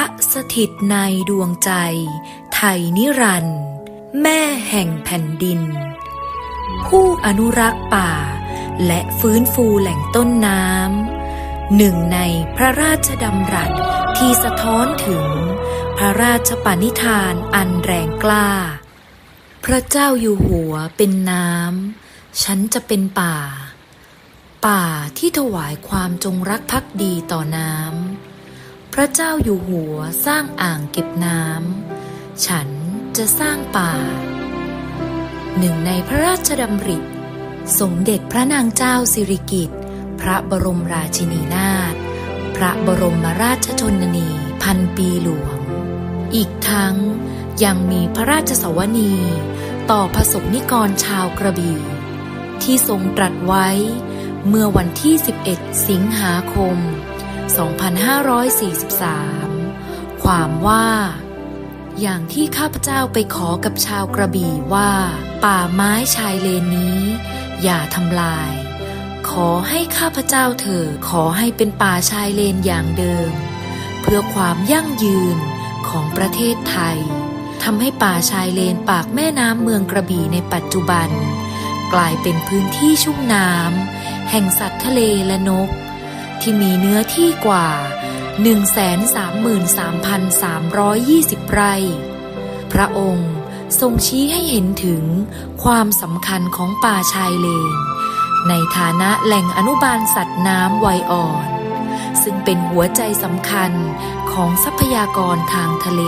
ะสถิตในดวงใจ ไทยนิรันดร์แม่แห่งแผ่นดิน ผู้อนุรักษ์ป่า และฟื้นฟูแหล่งต้นน้ำหนึ่งในพระราชดำรัสที่สะท้อนถึง พระราชปณิธานอันแรงกล้า พระเจ้าอยู่หัวเป็นน้ำฉันจะเป็นป่า ป่าที่ถวายความจงรักภักดีต่อน้ำ พระเจ้าอยู่หัวสร้างอ่างเก็บน้ำ ฉันจะสร้างป่า หนึ่งในพระราชดำริสมเด็จพระนางเจ้าสิริกิติ์พระบรมราชินีนาถ พระบรมราชชนนีพันปีหลวง อีกทั้งยังมีพระราชสวนีต่อพระสงนิกรชาวกระบี่ ที่ทรงตรัสไว้เมื่อวันที่ 11 สิงหาคม 2543 ความว่า อย่างที่ข้าพเจ้าไปขอกับชาวกระบี่ว่า ป่าไม้ชายเลนนี้ อย่าทำลาย ขอให้ข้าพเจ้าเถิดขอให้เป็นป่าชายเลนอย่างเดิม เพื่อความยั่งยืนของประเทศไทยทำให้ป่าชายเลนปากแม่น้ำเมืองกระบี่ในปัจจุบัน กลายเป็นพื้นที่ชุ่มน้ำแห่งสัตว์ทะเลและนก ที่มีเนื้อที่กว่า 133,320 ไร่ พระองค์ทรงชี้ให้เห็นถึงความสำคัญของป่าชายเลน ในฐานะแหล่งอนุบาลสัตว์น้ำวัยอ่อน ซึ่งเป็นหัวใจสำคัญของทรัพยากรทางทะเล